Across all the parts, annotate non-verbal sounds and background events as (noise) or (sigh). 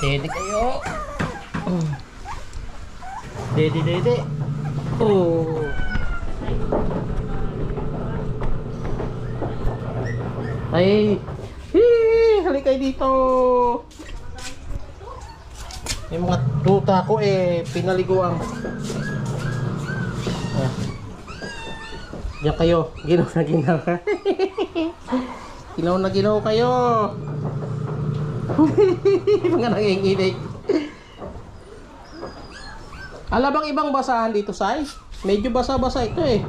Dede kayo. Dede, dede. Oh. Ay. Hii, halika kayo dito. Yung mga tuta ko eh, pinaliguan. Ah. Diyan kayo, ginaw na ginaw. (laughs) ginaw na ginaw kayo. (laughs) mga nanginginig. Alam bang ibang basahan dito, Sai? Medyo basa-basa ito eh.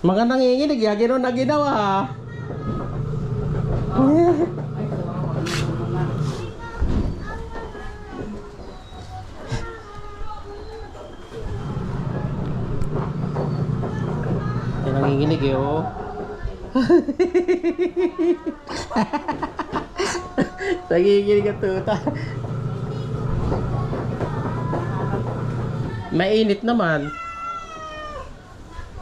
Mga nanginginig, ya, ginaw na ginaw ah. Nanginginig eh, oh. (laughs) nanginginig ang tuta. Mainit naman.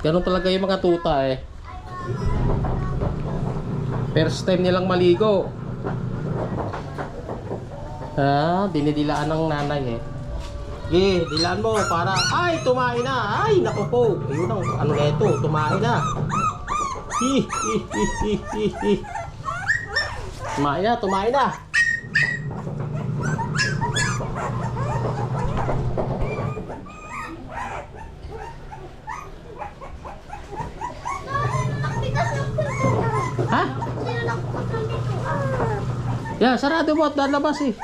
Ganun talaga yung mga tuta eh. First time nilang maligo. Ah, dinidilaan ng nanay eh. Sige, dilaan mo para... Ay, tumain na! Ay, naku po! Ayun ang ano na ito, tumain na. Hi, hi, hi, hi, hi, hi. Tumain na, tumain na! Ha? Ya, sarado mo at lalabas eh.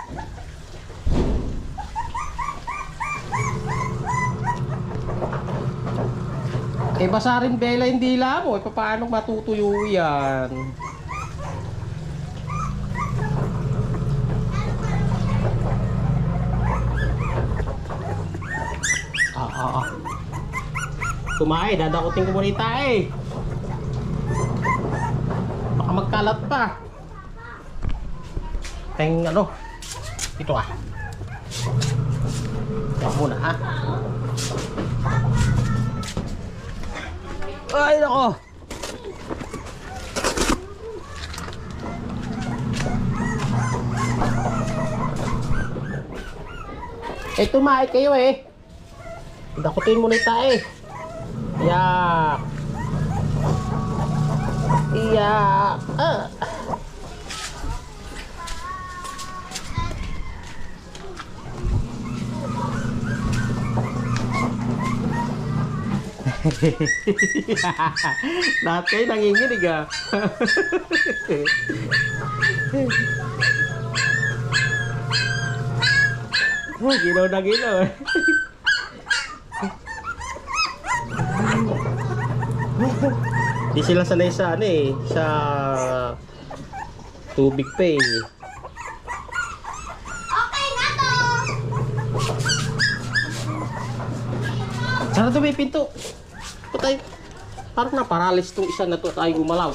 Eh, basa rin bela yung dila mo. Eh, paano matutuyo yan? Ah, ah, ah. Kumain, dadakutin ko muna tae. Baka magkalat pa. Teng ano? Ito ah. Ito muna ha. Ay nako. Eh tumae kayo eh. Dakutin mo na yung tae. Yak. Iyak. Ah. Kayo nanginginig ah. oh, ginaw na ginaw. Di sila sanay sa ano eh, sa tubig pa eh. Okay na to! May pinto. Patay. Parang na-paralyze tong isa na to tayo gumalaw.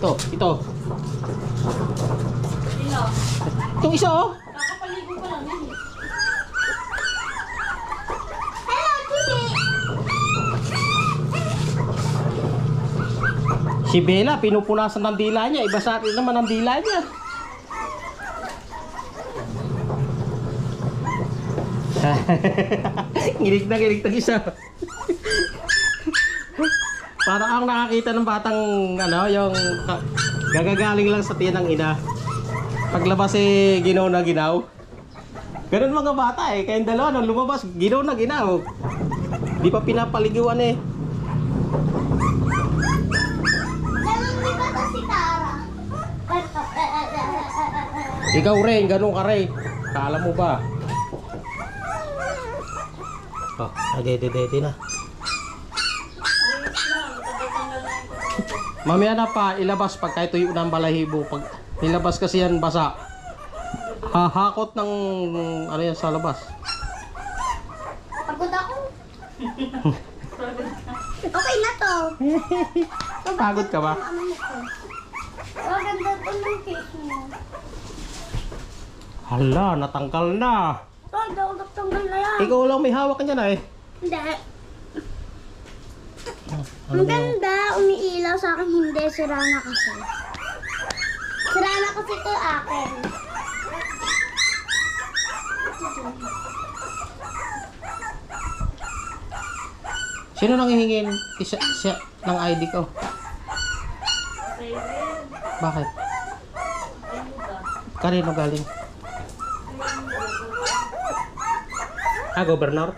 Ito, ito. Sino? Itong isa oh. Kakapaligo ko lang yan eh. Hello, Titi! Si Bella, pinupunasan ng dila niya. Iba sa akin naman ang dila niya. (laughs) nginig na nginig na isa. Para ang nakakita ng batang ano, yung gagagaling lang sa tiyan ng ina. Paglabas eh, ginaw na ginaw. Ganun mga bata eh. Kayong dalawa nung lumabas, ginaw na ginaw. Di pa pinapaliguan eh. Ikaw rin, ganun ka rin. Kala mo ba? Oh, adede-dede na. Mamaya na pa, ilabas pag kahit tuyo ng balahibo. Pag nilabas kasi yan basa. Hahakot ng ano yan sa labas. Pagod ako. okay na to. (laughs) Pagod ka ba? Ano? Maganda to yung cake mo. Hala, natanggal na. Ay, daw tanggal na yan. Ikaw lang may hawak niya na eh. Hindi. Ano Ang yung... ganda, umiilaw sa akin, hindi, sira na kasi. Sira na kasi ito akin. Sino nang hihingin isa, siya ng ID ko? Bakit? Kanino galing? Ah, gobernador?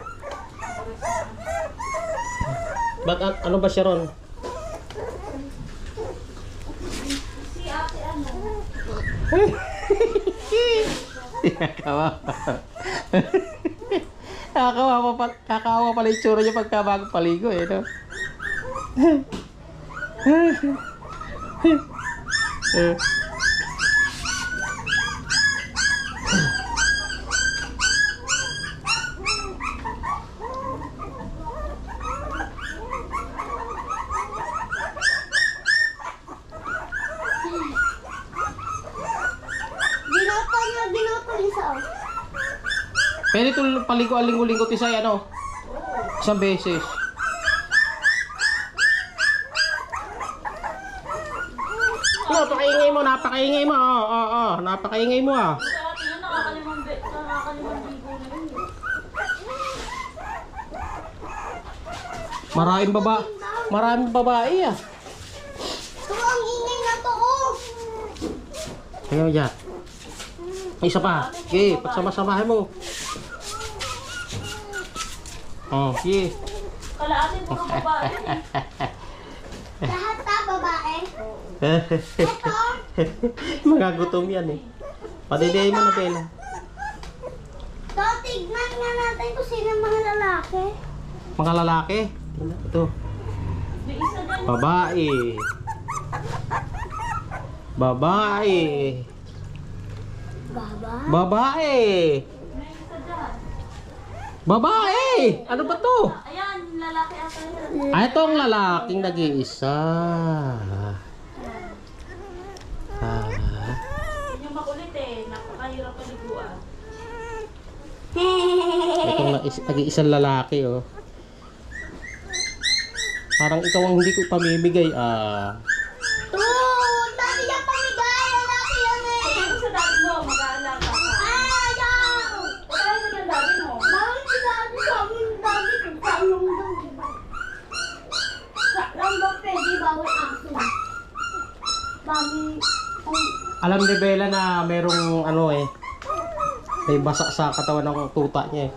An- ano ba siya ron? Kakawa. Kakawa pa, kakawa pala yung tsura niya pagka bago paligo eh, no? Eh. (laughs) Binoto na, binoto isa oh. Ang linggo-linggo tisay ano? Isang beses. Napakaingay mo, napakaingay mo. Oo, oo, oo, napakaingay mo ah. Maraming baba, maraming babae ah. Ito ang ingay na to oh. Tingnan mo dyan. May Isa pa. Okay, pagsama-samahin mo. Oh, sige. Kalaatin mo ng babae. (laughs) Lahat ta babae. Ito. Mga gutom yan eh. Padidihay mo na, Bella. To, tignan nga natin kung sino mga lalaki. Mga lalaki. Tingnan, ito. Babae. Babae. Baba. Babae. Babae! Ano ba to? Ayan, lalaki ata yun. Ah, itong lalaking nag-iisa. Ah. Yun yung makulit eh. Napakahirap paliguan. Itong na- is- nag-iisang lalaki, oh. Parang ikaw ang hindi ko pamimigay, ah. Alam ni Bella na merong ano eh. May basa sa katawan ng tuta niya eh.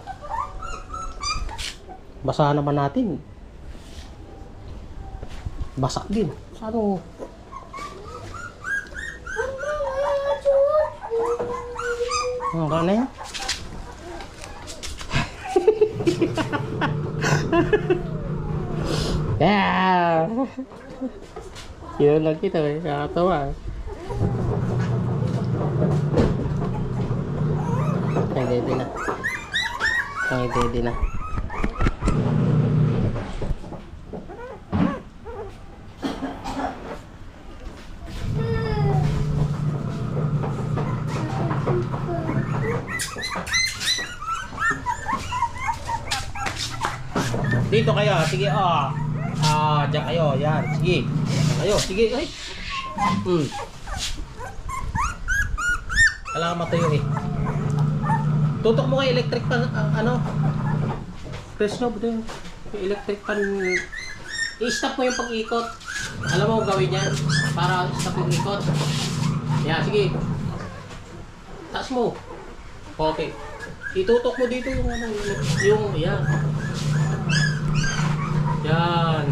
Basahan naman natin. Basa din. Ano? chut. Ano ba na yan? (laughs) yeah! Yun lang kita eh. Nakatawa eh. Dede na. Ay, dede na. Dito kayo, sige, ah. Ah, diyan kayo, yan. Sige. Diyan kayo, sige. Ay. Hmm. Kailangan matuyo eh. Tutok mo kay electric pan, ah, ano? Press knob din. Electric pan. I-stop mo yung pag-ikot. Alam mo gawin yan? Para stop yung ikot. Yan, sige. Taas mo. Okay. Itutok mo dito yung ano, yung, yung yan. Yan.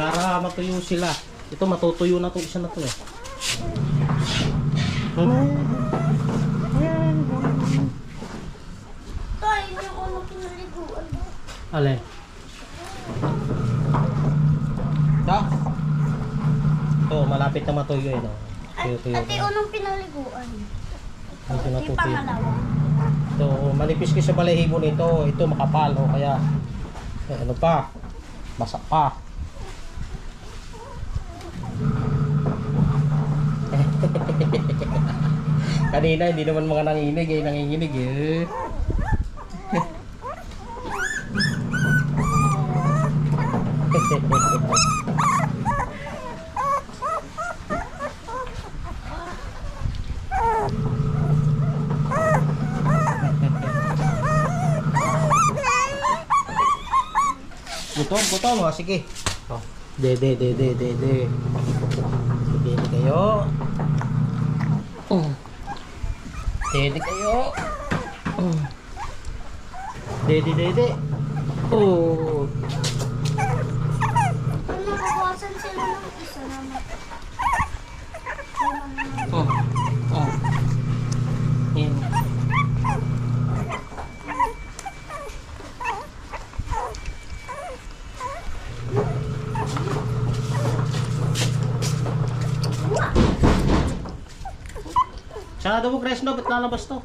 Para matuyo sila. Ito matutuyo na itong isa na to eh. Ito, yun yung Alay. Da. Ito, malapit na matuyo eh. No? Ito na. yung unang pinaliguan. Medyo natutuyo. Ito, manipis kasi sa balahibo nito. Ito makapal. O kaya, eh, ano pa? Basa pa. (laughs) Kanina, hindi naman mga nanginig eh. Nanginginig eh. Gutom, gutom. O, sige. O, de, de, de, de, de, de. Dede kayo. Oh. Dede kayo. Oh. Dede, dede. Oh. Kung nabawasan sila ng isa naman. Oh. Oh. Yan. Mo, Cresno, ba't lalabas to?